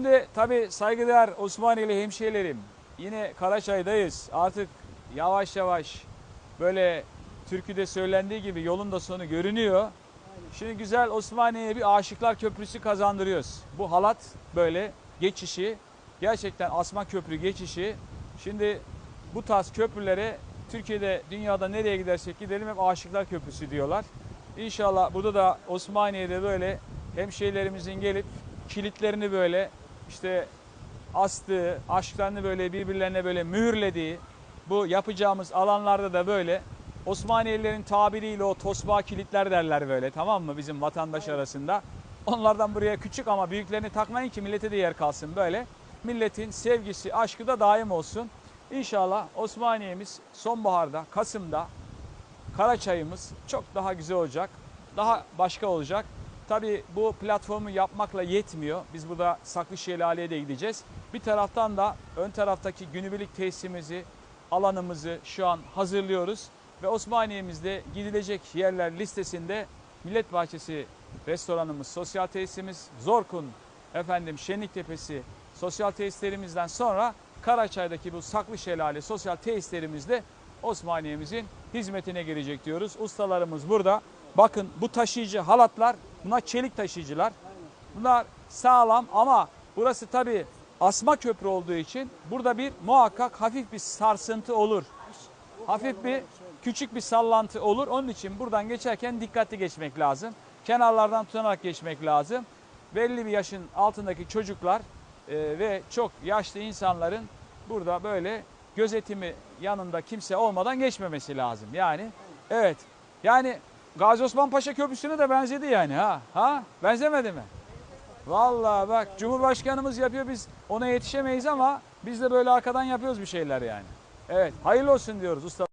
Şimdi tabii saygıdeğer Osmaniyeli hemşehrilerim yine Karaçay'dayız. Artık yavaş yavaş böyle türküde söylendiği gibi yolun da sonu görünüyor. Şimdi güzel Osmaniye'ye bir Aşıklar Köprüsü kazandırıyoruz. Bu halat böyle geçişi gerçekten Asma Köprü geçişi. Şimdi bu tarz köprülere Türkiye'de dünyada nereye gidersek gidelim hep Aşıklar Köprüsü diyorlar. İnşallah burada da Osmaniye'de böyle hemşehrilerimizin gelip kilitlerini böyle işte astığı, aşklarını böyle birbirlerine böyle mühürlediği bu yapacağımız alanlarda da böyle Osmaniyelilerin tabiriyle o tosbağa kilitler derler böyle tamam mı bizim vatandaş arasında. Onlardan buraya küçük ama büyüklerini takmayın ki millete de yer kalsın böyle. Milletin sevgisi, aşkı da daim olsun. İnşallah Osmaniye'miz sonbaharda, Kasım'da Karaçay'ımız çok daha güzel olacak. Daha başka olacak. Tabii bu platformu yapmakla yetmiyor. Biz burada Saklı Şelale'ye de gideceğiz. Bir taraftan da ön taraftaki günübirlik tesisimizi, alanımızı şu an hazırlıyoruz. Ve Osmaniye'mizde gidilecek yerler listesinde Millet Bahçesi restoranımız, sosyal tesisimiz, Zorkun, efendim Şenlik Tepesi sosyal tesislerimizden sonra Karaçay'daki bu Saklı Şelale sosyal tesislerimizde Osmaniye'mizin hizmetine girecek diyoruz. Ustalarımız burada. Bakın bu taşıyıcı halatlar bunlar çelik taşıyıcılar. Bunlar sağlam ama burası tabi asma köprü olduğu için burada bir muhakkak hafif bir sarsıntı olur. Hafif bir küçük bir sallantı olur. Onun için buradan geçerken dikkatli geçmek lazım. Kenarlardan tutunarak geçmek lazım. Belli bir yaşın altındaki çocuklar e, ve çok yaşlı insanların burada böyle gözetimi yanında kimse olmadan geçmemesi lazım. Yani evet. Yani Gazi Osman Paşa Köprüsü'ne de benzedi yani ha. Ha? Benzemedi mi? Vallahi bak Cumhurbaşkanımız yapıyor biz ona yetişemeyiz ama biz de böyle arkadan yapıyoruz bir şeyler yani. Evet hayırlı olsun diyoruz usta.